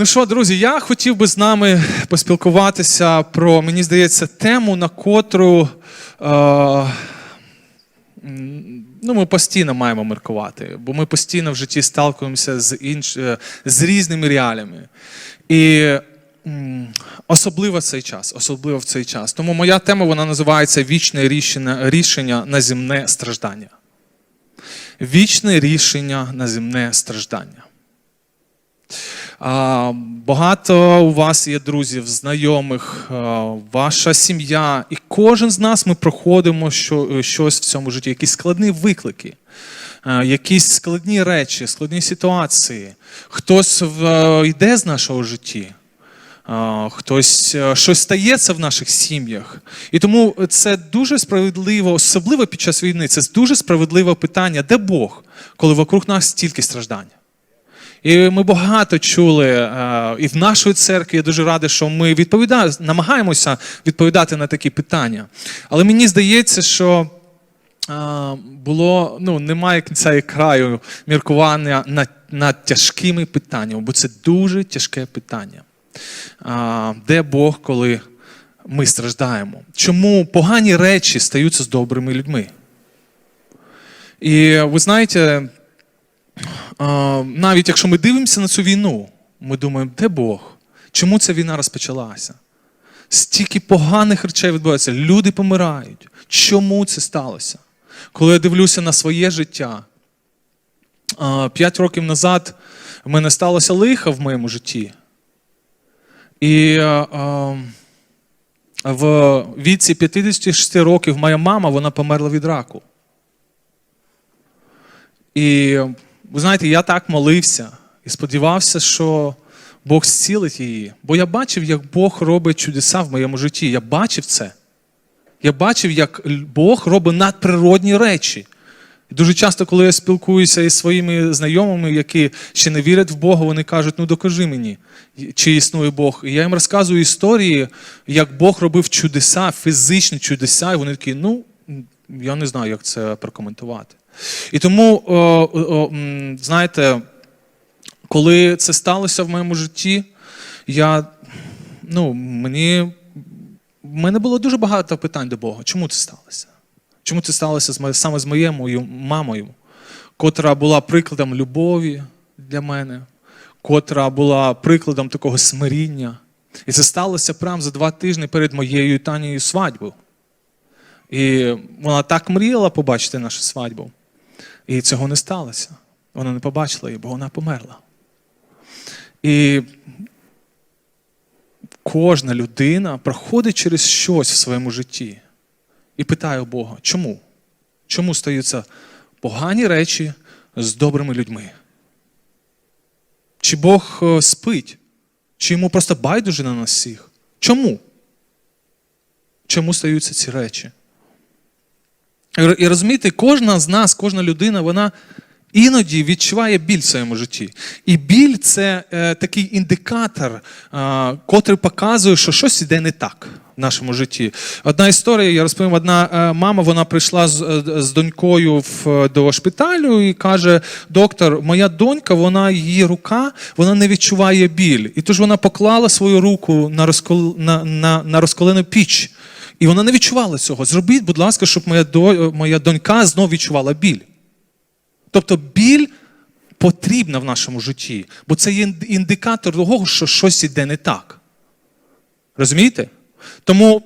Ну що, друзі, я хотів би з нами поспілкуватися про, мені здається, тему, на котру е, ну, ми постійно маємо міркувати, бо ми постійно в житті сталкуємося з, інш, е, з різними реаліями. І особливо в цей час, особливо в цей час. Тому моя тема вона називається Вічне рішення, рішення на земне страждання. Вічне рішення на земне страждання. Багато у вас є друзів, знайомих, ваша сім'я, і кожен з нас ми проходимо щось в цьому житті, якісь складні виклики, якісь складні речі, складні ситуації. Хтось е, йде з нашого житті, хтось е, щось стається в наших сім'ях. І тому це дуже справедливо, особливо під час війни, це дуже справедливе питання, де Бог, коли вокруг нас стільки страждань. І ми багато чули е, і в нашій церкві. Я дуже радий, що ми відповідаємо, намагаємося відповідати на такі питання. Але мені здається, що е, було ну, немає кінця і краю міркування над, над тяжкими питаннями, бо це дуже тяжке питання. Де Бог, коли ми страждаємо? Чому погані речі стаються з добрими людьми? І ви знаєте, навіть якщо ми дивимося на цю війну, ми думаємо, де Бог? Чому ця війна розпочалася? Стільки поганих речей відбувається, люди помирають. Чому це сталося? Коли я дивлюся на своє життя, п'ять років назад в мене сталося лихо в моєму житті. І в віці 56 років моя мама вона померла від раку. І ви знаєте, я так молився і сподівався, що Бог зцілить її. Бо я бачив, як Бог робить чудеса в моєму житті. Я бачив це. Я бачив, як Бог робить надприродні речі. Дуже часто, коли я спілкуюся із своїми знайомими, які ще не вірять в Бога, вони кажуть: ну докажи мені, чи існує Бог. І я їм розказую історії, як Бог робив чудеса, фізичні чудеса, і вони такі, ну, я не знаю, як це прокоментувати. І тому, знаєте, коли це сталося в моєму житті, я, ну, мені, в мене було дуже багато питань до Бога. Чому це сталося? Чому це сталося саме з моєю мамою, котра була прикладом любові для мене, котра була прикладом такого смиріння. І це сталося прямо за два тижні перед моєю Танією свадьбою. І вона так мріяла побачити нашу свадьбу. І цього не сталося. Вона не побачила її, бо вона померла. І кожна людина проходить через щось в своєму житті і питає у Бога, чому? Чому стаються погані речі з добрими людьми? Чи Бог е, спить? Чи йому просто байдуже на нас всіх? Чому? Чому стаються ці речі? І- розумієте, кожна з нас, кожна людина, вона іноді відчуває біль в своєму житті. І біль це е, такий індикатор, е, котрий показує, що щось іде не так в нашому житті. Одна історія, я розповім, одна е, мама вона прийшла з, е, з донькою в, до шпиталю і каже: доктор, моя донька, вона її рука, вона не відчуває біль. І тож вона поклала свою руку на, розкол, на, на, на розколену піч. І вона не відчувала цього. Зробіть, будь ласка, щоб моя, до, моя донька знов відчувала біль. Тобто біль потрібна в нашому житті, бо це є індикатор того, що щось іде не так. Розумієте? Тому,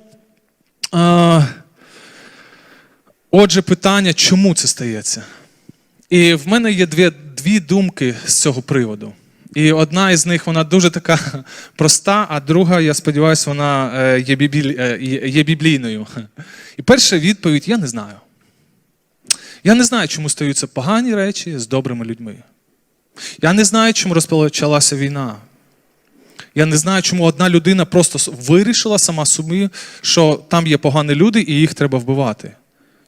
е, отже, питання, чому це стається? І в мене є дві, дві думки з цього приводу. І одна із них вона дуже така проста, а друга, я сподіваюся, вона е, є, біблі, е, є біблійною. І перша відповідь я не знаю. Я не знаю, чому стаються погані речі з добрими людьми. Я не знаю, чому розпочалася війна. Я не знаю, чому одна людина просто вирішила сама собі, що там є погані люди і їх треба вбивати.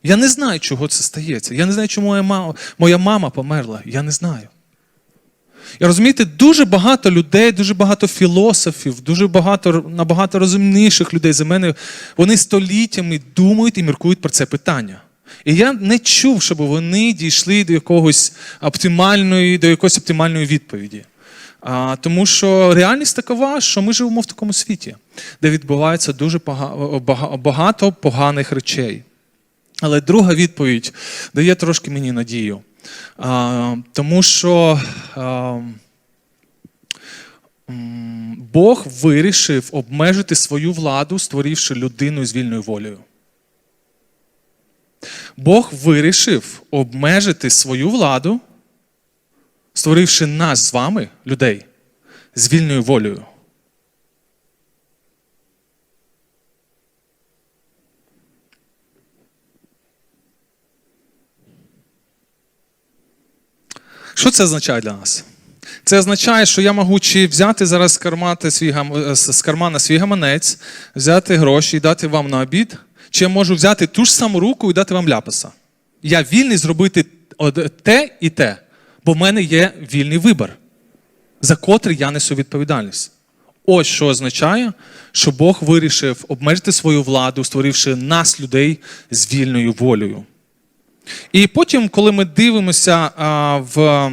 Я не знаю, чого це стається. Я не знаю, чому моя мама, моя мама померла. Я не знаю. І розумієте, дуже багато людей, дуже багато філософів, дуже багато набагато розумніших людей за мене, вони століттями думають і міркують про це питання. І я не чув, щоб вони дійшли до якогось оптимальної, до якоїсь оптимальної відповіді. А, тому що реальність такова, що ми живемо в такому світі, де відбувається дуже багато поганих речей. Але друга відповідь дає трошки мені надію. Тому що Бог вирішив обмежити свою владу, створивши людину з вільною волею. Бог вирішив обмежити свою владу, створивши нас з вами, людей, з вільною волею. Що це означає для нас? Це означає, що я можу чи взяти зараз з, кармана свій гаманець, взяти гроші і дати вам на обід, чи я можу взяти ту ж саму руку і дати вам ляпаса. Я вільний зробити те і те, бо в мене є вільний вибір, за котрий я несу відповідальність. Ось що означає, що Бог вирішив обмежити свою владу, створивши нас, людей, з вільною волею. І потім, коли ми дивимося а, в,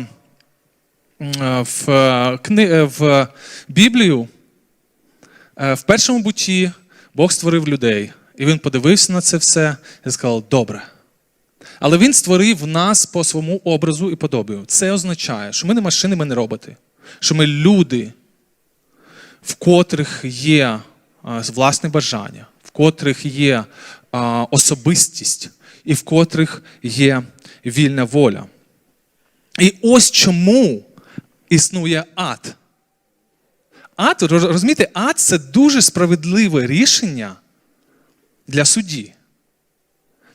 в, е, кни, е, в Біблію, е, в першому буті Бог створив людей, і він подивився на це все і сказав: добре. Але він створив нас по своєму образу і подобію. Це означає, що ми не машини, ми не роботи, що ми люди, в котрих є власне бажання, в котрих є особистість і в котрих є вільна воля. І ось чому існує ад. Ад, розумієте, ад це дуже справедливе рішення для судді.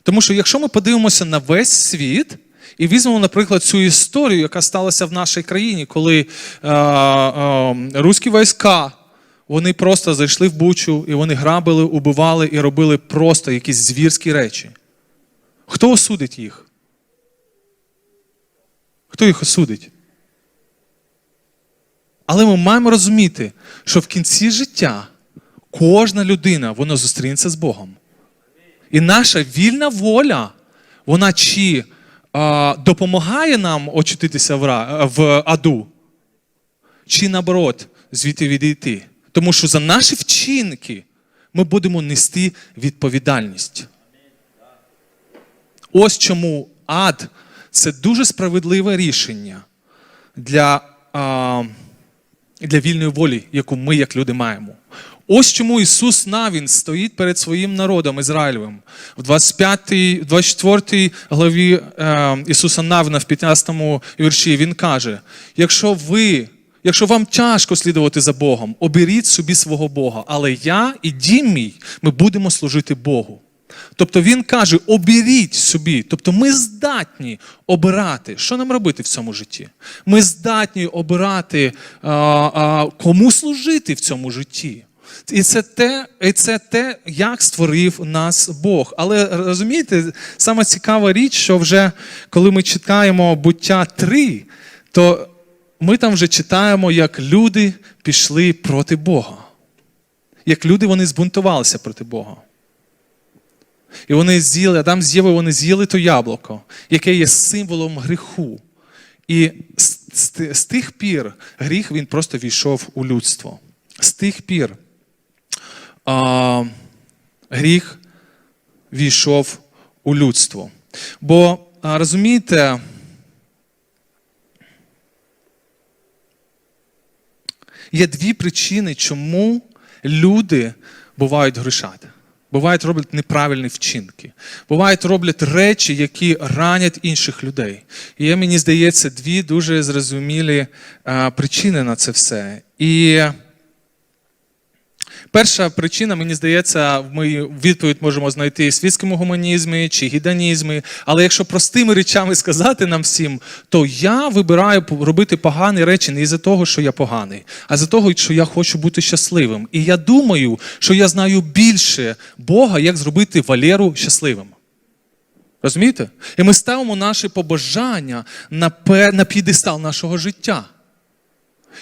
Тому що якщо ми подивимося на весь світ і візьмемо, наприклад, цю історію, яка сталася в нашій країні, коли е, е, руські війська вони просто зайшли в Бучу і вони грабили, убивали і робили просто якісь звірські речі. Хто осудить їх? Хто їх осудить? Але ми маємо розуміти, що в кінці життя кожна людина вона зустрінеться з Богом. І наша вільна воля, вона чи а, допомагає нам очутитися в, в аду, чи наоборот, звідти відійти. Тому що за наші вчинки ми будемо нести відповідальність. Ось чому ад це дуже справедливе рішення для, а, для вільної волі, яку ми, як люди, маємо. Ось чому Ісус Навін стоїть перед своїм народом Ізраїлевим. В 25, 24 главі е, Ісуса Навіна в 15 вірші Він каже: якщо ви, якщо вам тяжко слідувати за Богом, оберіть собі свого Бога, але я і дім мій, ми будемо служити Богу. Тобто він каже: оберіть собі. Тобто ми здатні обирати, що нам робити в цьому житті. Ми здатні обирати, а, а, кому служити в цьому житті. І це те, і це те, як створив нас Бог. Але розумієте, саме цікава річ, що вже коли ми читаємо буття 3, то ми там вже читаємо, як люди пішли проти Бога. Як люди вони збунтувалися проти Бога. І вони з'їли, Адам з Євою вони з'їли то яблуко, яке є символом гріху. І з, тих пір гріх він просто війшов у людство. З тих пір а, гріх війшов у людство. Бо а, розумієте, є дві причини, чому люди бувають грішати. Бувають роблять неправильні вчинки. Бувають роблять речі, які ранять інших людей. І є, мені здається, дві дуже зрозумілі причини на це все. І перша причина, мені здається, ми відповідь можемо знайти і світському гуманізмі чи гідонізмі. Але якщо простими речами сказати нам всім, то я вибираю робити погані речі не із-за того, що я поганий, а за того, що я хочу бути щасливим. І я думаю, що я знаю більше Бога, як зробити Валеру щасливим. Розумієте? І ми ставимо наші побажання на п'єдестал нашого життя.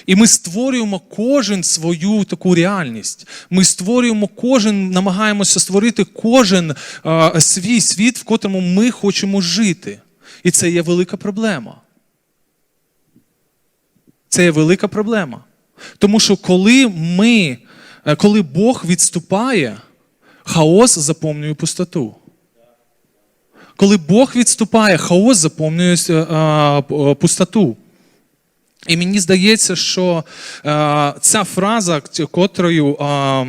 І ми створюємо кожен свою таку реальність. Ми створюємо кожен, намагаємося створити кожен е, свій світ, в котрому ми хочемо жити. І це є велика проблема. Це є велика проблема. Тому що коли ми, е, коли Бог відступає, хаос заповнює пустоту. Коли Бог відступає, хаос заповнює е, е, пустоту. І мені здається, що е, ця фраза, котрою е,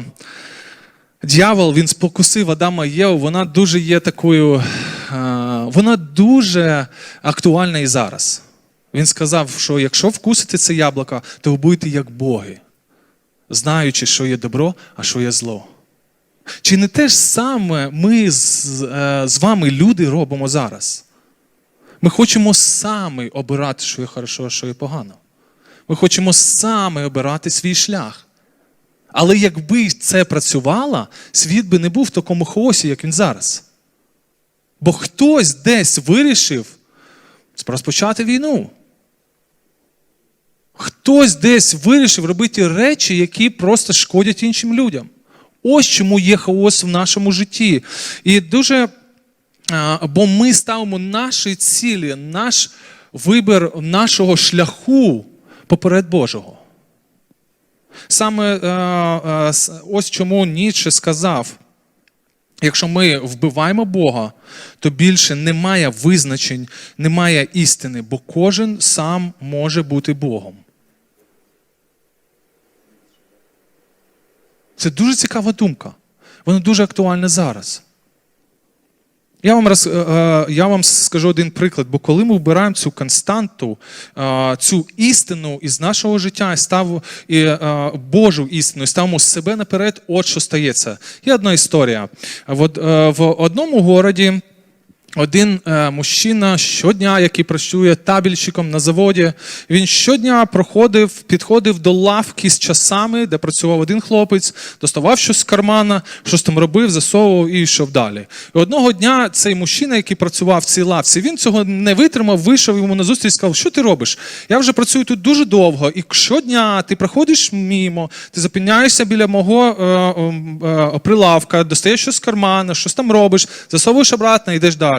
дьявол він спокусив Адама і Єву, вона дуже є такою, е, вона дуже актуальна і зараз. Він сказав, що якщо вкусите це яблуко, то ви будете як боги, знаючи, що є добро, а що є зло. Чи не те ж саме ми з, е, з вами, люди, робимо зараз? Ми хочемо самі обирати, що є хорошо, а що є погано. Ми хочемо саме обирати свій шлях. Але якби це працювало, світ би не був в такому хаосі, як він зараз. Бо хтось десь вирішив розпочати війну. Хтось десь вирішив робити речі, які просто шкодять іншим людям. Ось чому є хаос в нашому житті. І дуже, бо ми ставимо наші цілі, наш вибір нашого шляху поперед Божого. Саме е, е, ось чому Ніцше сказав: якщо ми вбиваємо Бога, то більше немає визначень, немає істини, бо кожен сам може бути Богом. Це дуже цікава думка. Вона дуже актуальна зараз. Я вам, роз, е, е, я вам скажу один приклад, бо коли ми вбираємо цю константу, цю істину із нашого життя і став і, е, Божу істину, і ставимо себе наперед, от що стається. Є одна історія. В одному городі один е, мужчина щодня, який працює табельщиком на заводі, він щодня проходив, підходив до лавки з часами, де працював один хлопець, доставав щось з кармана, щось там робив, засовував і йшов далі. І одного дня цей мужчина, який працював в цій лавці, він цього не витримав, вийшов йому на зустріч і сказав, що ти робиш? Я вже працюю тут дуже довго, і щодня ти проходиш мімо, ти зупиняєшся біля мого е, е, прилавка, достаєш щось з кармана, щось там робиш, засовуєш обратно йдеш далі.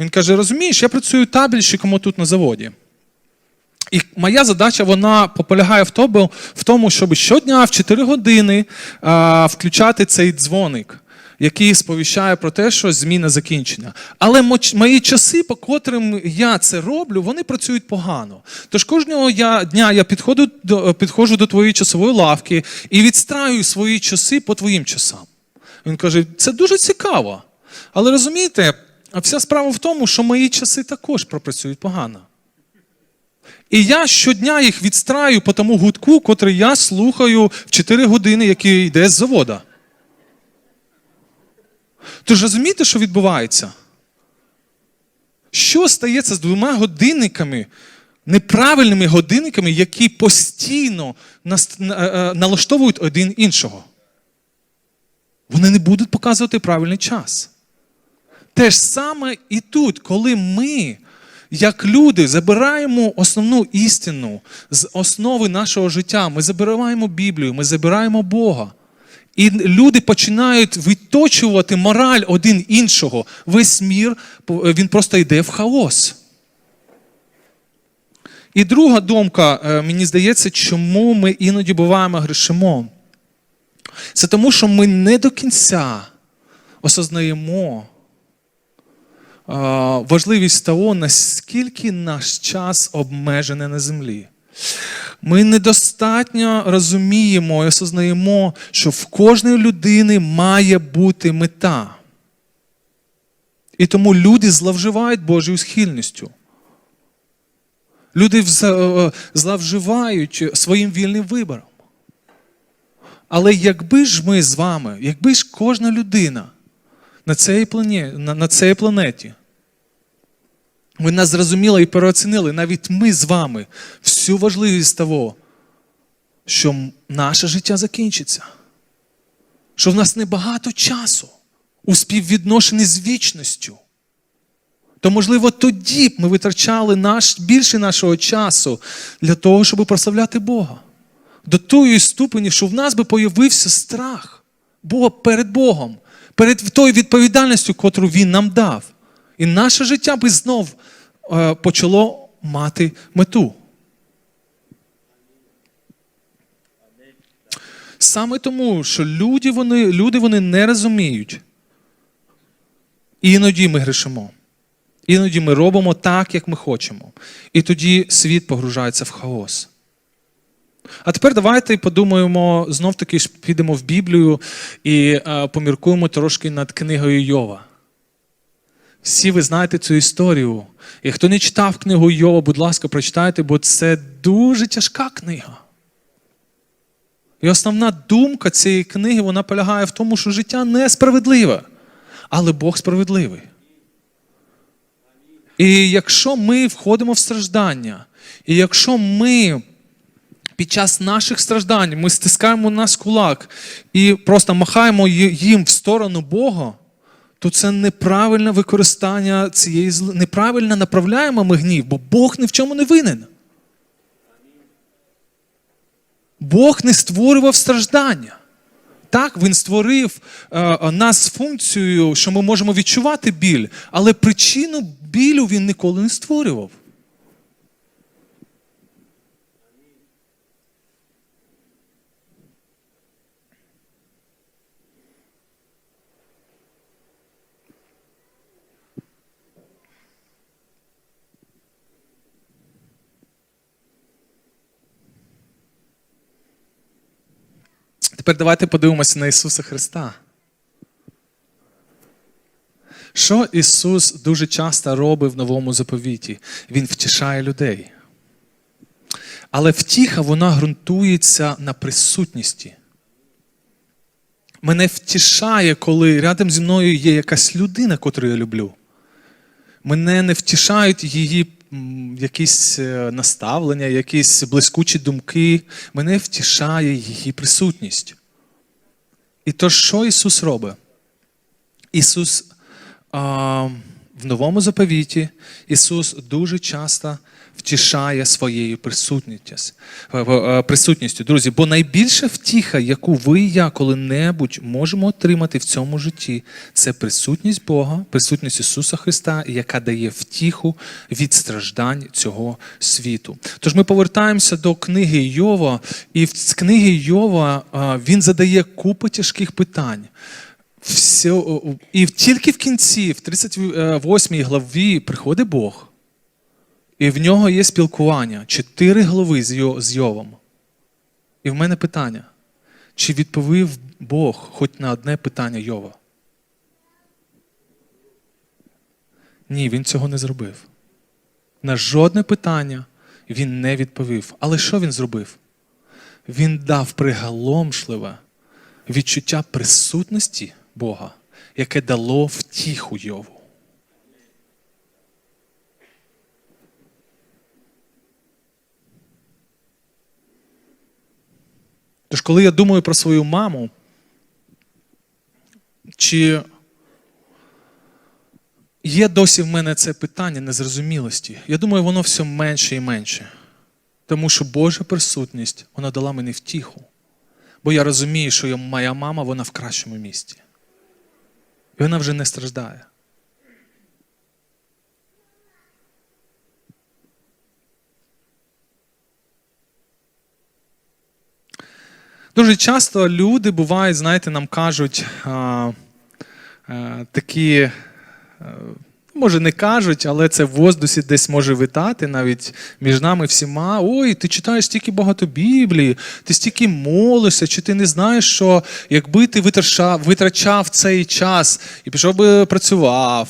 Він каже: розумієш, я працюю табельщиком тут на заводі. І моя задача вона полягає в тому, щоб щодня в 4 години а, включати цей дзвоник, який сповіщає про те, що зміна закінчена. Але мої часи, по котрим я це роблю, вони працюють погано. Тож кожного я, дня я підходжу до, підходжу до твоєї часової лавки і відстраюю свої часи по твоїм часам. Він каже: це дуже цікаво. Але розумієте, вся справа в тому, що мої часи також пропрацюють погано. І я щодня їх відстраю по тому гудку, котрий я слухаю в 4 години, який йде з завода. Тож розумієте, що відбувається? Що стається з двома годинниками, неправильними годинниками, які постійно на- е, налаштовують один іншого? Вони не будуть показувати правильний час. Те ж саме і тут, коли ми, як люди, забираємо основну істину з основи нашого життя, ми забираємо Біблію, ми забираємо Бога. І люди починають відточувати мораль один іншого. Весь мір він просто йде в хаос. І друга думка, е, мені здається, чому ми іноді буваємо грішимо. Це тому, що ми не до кінця осознаємо важливість того, наскільки наш час обмежений на землі. Ми недостатньо розуміємо і осознаємо, що в кожної людини має бути мета. І тому люди зловживають Божою схильністю. Люди е, зловживають своїм вільним вибором. Але якби ж ми з вами, якби ж кожна людина на цій планеті, на, на цій планеті, ви нас зрозуміли і переоцінили, навіть ми з вами, всю важливість того, що наше життя закінчиться, що в нас небагато часу у співвідношенні з вічністю. То, можливо, тоді б ми витрачали наш, більше нашого часу для того, щоб прославляти Бога. До тої ступені, що в нас би появився страх Бога перед Богом, перед тою відповідальністю, котру Він нам дав. І наше життя би знов е, почало мати мету. Саме тому, що люди вони, люди вони не розуміють. І іноді ми грішимо. Іноді ми робимо так, як ми хочемо. І тоді світ погружається в хаос. А тепер давайте подумаємо, знов таки ж підемо в Біблію і е, поміркуємо трошки над книгою Йова. Всі ви знаєте цю історію. І хто не читав книгу Йова, будь ласка, прочитайте, бо це дуже тяжка книга. І основна думка цієї книги вона полягає в тому, що життя несправедливе, але Бог справедливий. І якщо ми входимо в страждання, і якщо ми під час наших страждань ми стискаємо нас кулак і просто махаємо їм в сторону Бога, то це неправильне використання цієї зли. Неправильно направляємо ми гнів, бо Бог ні в чому не винен. Бог не створював страждання. Так, Він створив е, нас функцією, що ми можемо відчувати біль, але причину білю він ніколи не створював. Тепер давайте подивимося на Ісуса Христа. Що Ісус дуже часто робить в новому заповіті? Він втішає людей. Але втіха вона ґрунтується на присутності. Мене втішає, коли рядом зі мною є якась людина, котру я люблю. Мене не втішають її якісь е, наставлення, якісь блискучі думки. Мене втішає її присутність. І то, що Ісус робить? Ісус а, в новому заповіті Ісус дуже часто втішає своєю присутністю. Друзі, бо найбільша втіха, яку ви і я коли-небудь можемо отримати в цьому житті, це присутність Бога, присутність Ісуса Христа, яка дає втіху від страждань цього світу. Тож ми повертаємося до книги Йова, і з книги Йова він задає купу тяжких питань. Все, і тільки в кінці, в 38 главі, приходить Бог. І в нього є спілкування, чотири глави з Йовом. І в мене питання: чи відповів Бог хоч на одне питання Йова? Ні, він цього не зробив. На жодне питання він не відповів. Але що він зробив? Він дав приголомшливе відчуття присутності Бога, яке дало втіху Йову. Тож, коли я думаю про свою маму, чи є досі в мене це питання незрозумілості, я думаю, воно все менше і менше. Тому що Божа присутність вона дала мені втіху. Бо я розумію, що моя мама вона в кращому місці. І вона вже не страждає. Дуже часто люди бувають, знаєте, нам кажуть а, а, такі. А, Може, не кажуть, але це в воздусі десь може витати навіть між нами всіма. Ой, ти читаєш стільки багато Біблії, ти стільки молишся, чи ти не знаєш, що якби ти витрачав, витрачав цей час і пішов би працював,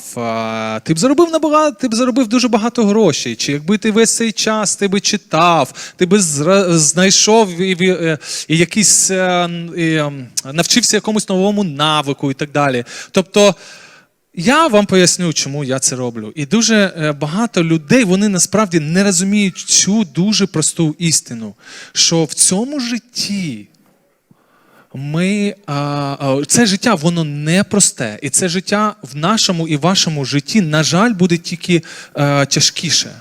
ти б заробив набагато, ти б заробив дуже багато грошей. Чи якби ти весь цей час ти би читав, ти би знайшов і, і, і якийсь е, і, ем, навчився якомусь новому навику і так далі. Тобто. Я вам поясню, чому я це роблю. І дуже е, багато людей вони насправді не розуміють цю дуже просту істину, що в цьому житті ми, це життя воно непросте. І це життя в нашому і вашому житті, на жаль, буде тільки а, тяжкіше.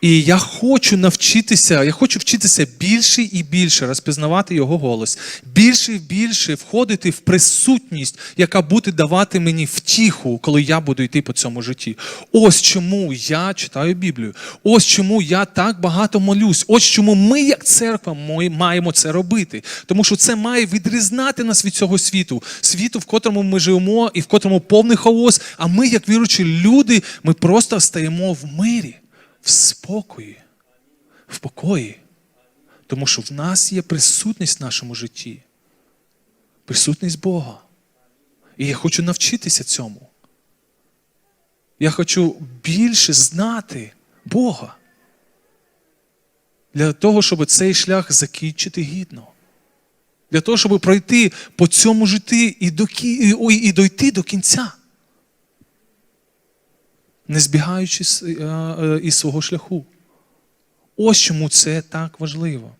І я хочу навчитися, я хочу вчитися більше і більше розпізнавати його голос, більше і більше входити в присутність, яка буде давати мені втіху, коли я буду йти по цьому житті. Ось чому я читаю Біблію. Ось чому я так багато молюсь. Ось чому ми, як церква, маємо це робити. Тому що це має відрізнати нас від цього світу, світу, в котрому ми живемо і в котрому повний хаос. А ми, як віручі люди, ми просто стаємо в мирі, в спокої, в покої. Тому що в нас є присутність в нашому житті, присутність Бога. І я хочу навчитися цьому. Я хочу більше знати Бога. Для того, щоб цей шлях закінчити гідно. Для того, щоб пройти по цьому житті і, до, кі- і, і дойти до кінця. Не збігаючи е, е, із свого шляху. Ось чому це так важливо.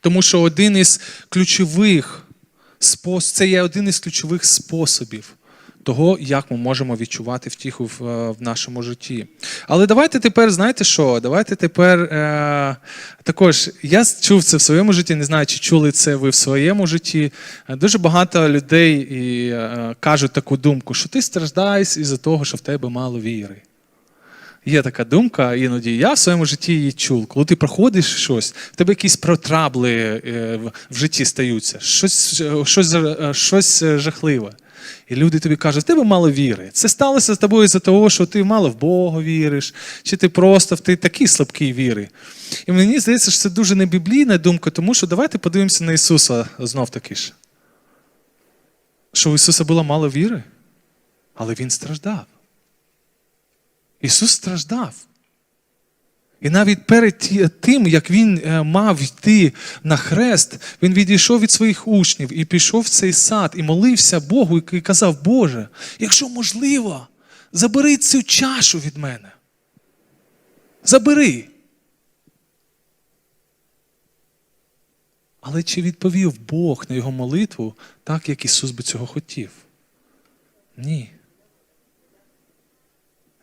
Тому що один із ключових спос... це є один із ключових способів того, як ми можемо відчувати втіху в, е, в нашому житті. Але давайте тепер, знаєте що? Давайте тепер е... також я чув це в своєму житті, не знаю, чи чули це ви в своєму житті. Е, Дуже багато людей і, е, кажуть таку думку, що ти страждаєш із-за того, що в тебе мало віри. Є така думка, іноді я в своєму житті її чув. Коли ти проходиш щось, в тебе якісь протрабли е, в- житті стаються, щось, щось, щось жахливе. І люди тобі кажуть, тебе мало віри. Це сталося з тобою з-за того, що ти мало в Бога віриш, чи ти просто в ти такий слабкий віри. І мені здається, що це дуже небіблійна думка, тому що давайте подивимося на Ісуса знов таки ж. Що у Ісуса було мало віри, але Він страждав. Ісус страждав. І навіть перед тим, як він е, мав йти на хрест, він відійшов від своїх учнів і пішов в цей сад і молився Богу і казав: Боже, якщо можливо, забери цю чашу від мене. Забери. Але чи відповів Бог на його молитву так, як Ісус би цього хотів? Ні.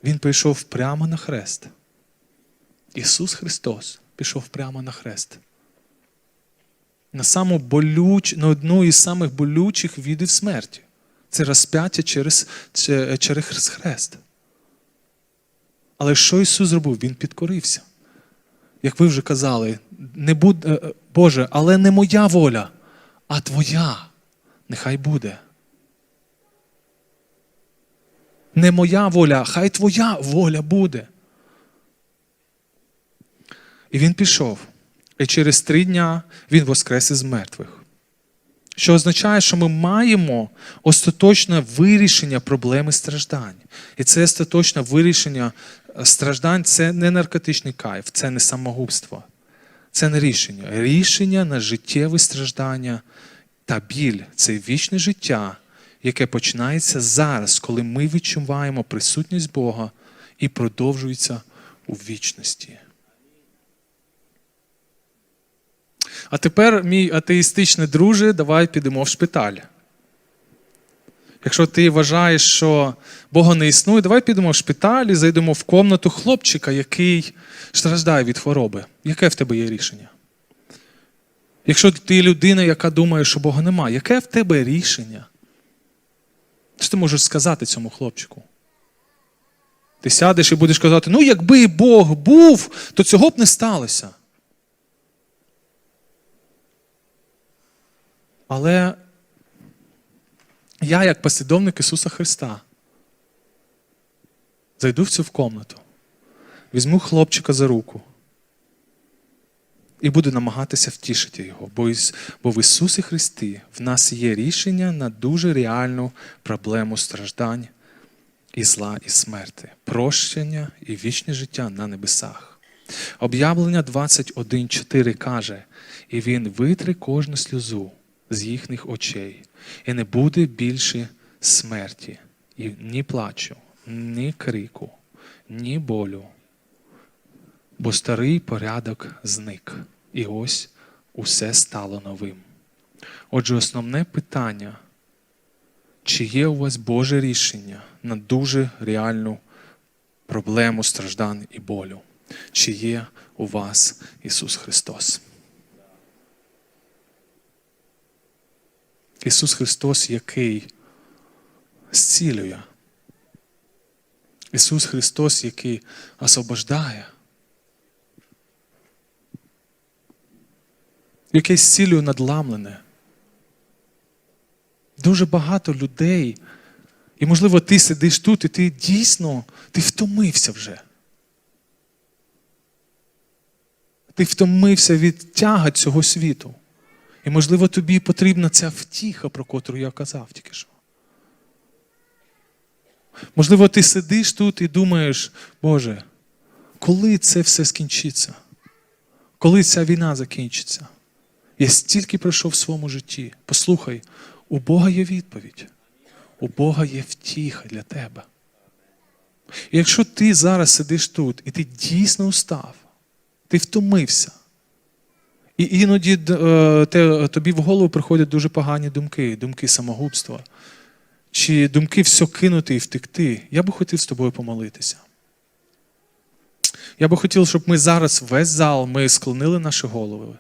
Він пішов прямо на хрест. Ісус Христос пішов прямо на хрест. На саму болюч, на одну із самих болючих видів смерті. Це розп'яття через, че- через хрест. Але що Ісус зробив? Він підкорився. Як ви вже казали, не буд... е, е, Боже, але не моя воля, а Твоя. Нехай буде. Не моя воля, хай твоя воля буде. І він пішов. І через три дня він воскрес із мертвих. Що означає, що ми маємо остаточне вирішення проблеми страждань. І це остаточне вирішення е, страждань це не наркотичний кайф, це не самогубство. Це не рішення. Рішення на життєві страждання та біль це вічне життя, яке починається зараз, коли ми відчуваємо присутність Бога і продовжується у вічності. А тепер, мій атеїстичний друже, давай підемо в шпиталь. Якщо ти вважаєш, що Бога не існує, давай підемо в шпиталь і зайдемо в комнату хлопчика, який страждає від хвороби. Яке в тебе є рішення? Якщо ти людина, яка думає, що Бога немає, яке в тебе рішення? Що ти можеш сказати цьому хлопчику? Ти сядеш і будеш казати: ну, якби Бог був, то цього б не сталося. Але я, як послідовник Ісуса Христа, зайду в цю комнату, візьму хлопчика за руку і буду намагатися втішити його. Бо, бо в Ісусі Христі в нас є рішення на дуже реальну проблему страждань і зла, і смерти, прощення і вічне життя на небесах. Об'явлення 21.4 каже, і він витре кожну сльозу з їхніх очей, і не буде більше смерті, і ні плачу, ні крику, ні болю, бо старий порядок зник, і ось усе стало новим. Отже, основне питання, чи є у вас Боже рішення на дуже реальну проблему страждань і болю. Чи є у вас Ісус Христос? Ісус Христос, який зцілює. Ісус Христос, який освобождає. Який зцілює надламлене. Дуже багато людей. І, можливо, ти сидиш тут, і ти дійсно ти втомився вже. Ти втомився від тяга цього світу. І, можливо, тобі потрібна ця втіха, про котру я казав тільки що. Можливо, ти сидиш тут і думаєш, Боже, коли це все скінчиться? Коли ця війна закінчиться? Я стільки пройшов в своєму житті. Послухай, у Бога є відповідь. У Бога є втіха для тебе. І якщо ти зараз сидиш тут і ти дійсно устав, ти втомився, і іноді е, те, тобі в голову приходять дуже погані думки, думки самогубства, чи думки все кинути і втекти, я би хотів з тобою помолитися. Я би хотів, щоб ми зараз весь зал ми склонили наші голови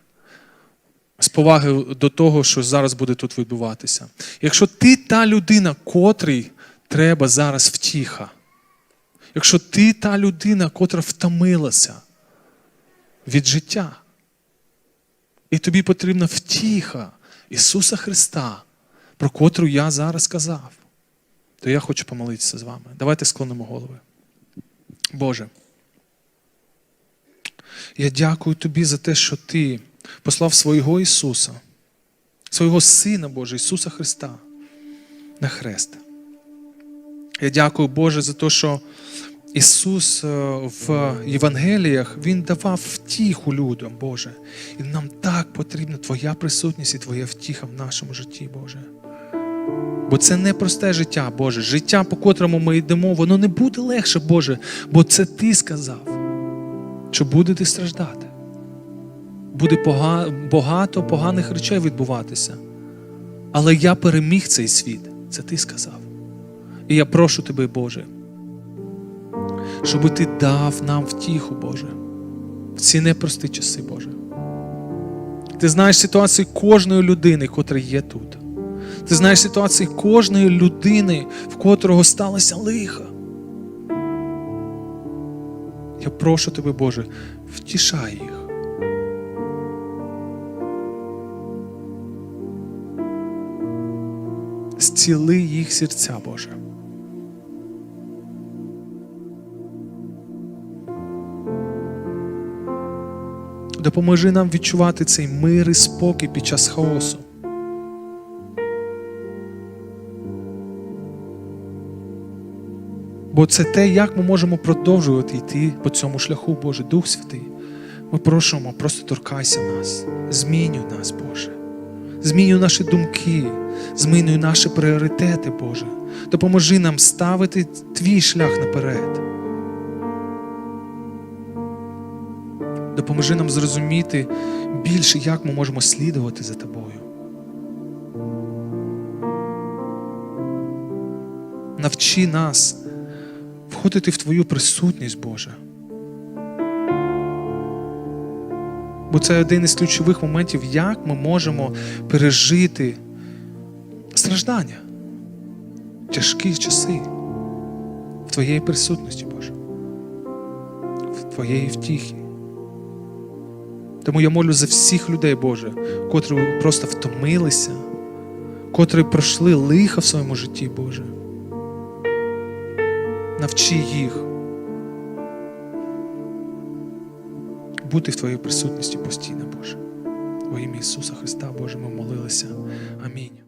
з поваги до того, що зараз буде тут відбуватися. Якщо ти та людина, котрій треба зараз втіха, якщо ти та людина, котра втомилася від життя, і тобі потрібна втіха Ісуса Христа, про котру я зараз сказав, то я хочу помолитися з вами. Давайте склонимо голови. Боже. Я дякую тобі за те, що ти послав свого Ісуса, свого Сина Боже, Ісуса Христа на хрест. Я дякую Боже за те, що Ісус е, в Євангеліях Він давав втіху людям, Боже. І нам так потрібна Твоя присутність і Твоя втіха в нашому житті, Боже. Бо це не просте життя, Боже. Життя, по котрому ми йдемо, воно не буде легше, Боже, бо це Ти сказав, що будете страждати. Буде багато поганих речей відбуватися. Але я переміг цей світ, це ти сказав. І я прошу тебе, Боже, щоб ти дав нам втіху, Боже, в ці непрості часи, Боже. Ти знаєш ситуацію кожної людини, котра є тут. Ти знаєш ситуацію кожної людини, в котрого сталося лиха. Я прошу тебе, Боже, втішай їх. Зціли їх серця, Боже. Допоможи нам відчувати цей мир і спокій під час хаосу. Бо це те, як ми можемо продовжувати йти по цьому шляху, Боже, Дух Святий. Ми просимо, просто торкайся нас, змінюй нас, Боже. Змінюй наші думки, змінюй наші пріоритети, Боже. Допоможи нам ставити твій шлях наперед. Допоможи нам зрозуміти більше, як ми можемо слідувати за тобою. Навчи нас входити в Твою присутність, Боже. Бо це один із ключових моментів, як ми можемо пережити страждання, тяжкі часи в Твоєї присутності, Боже, в Твоєї втіхи. Тому я молю за всіх людей, Боже, котрі просто втомилися, котрі пройшли лиха в своєму житті, Боже. Навчи їх бути в Твоїй присутності постійно, Боже. Во ім'я Ісуса Христа, Боже, ми молилися. Амінь.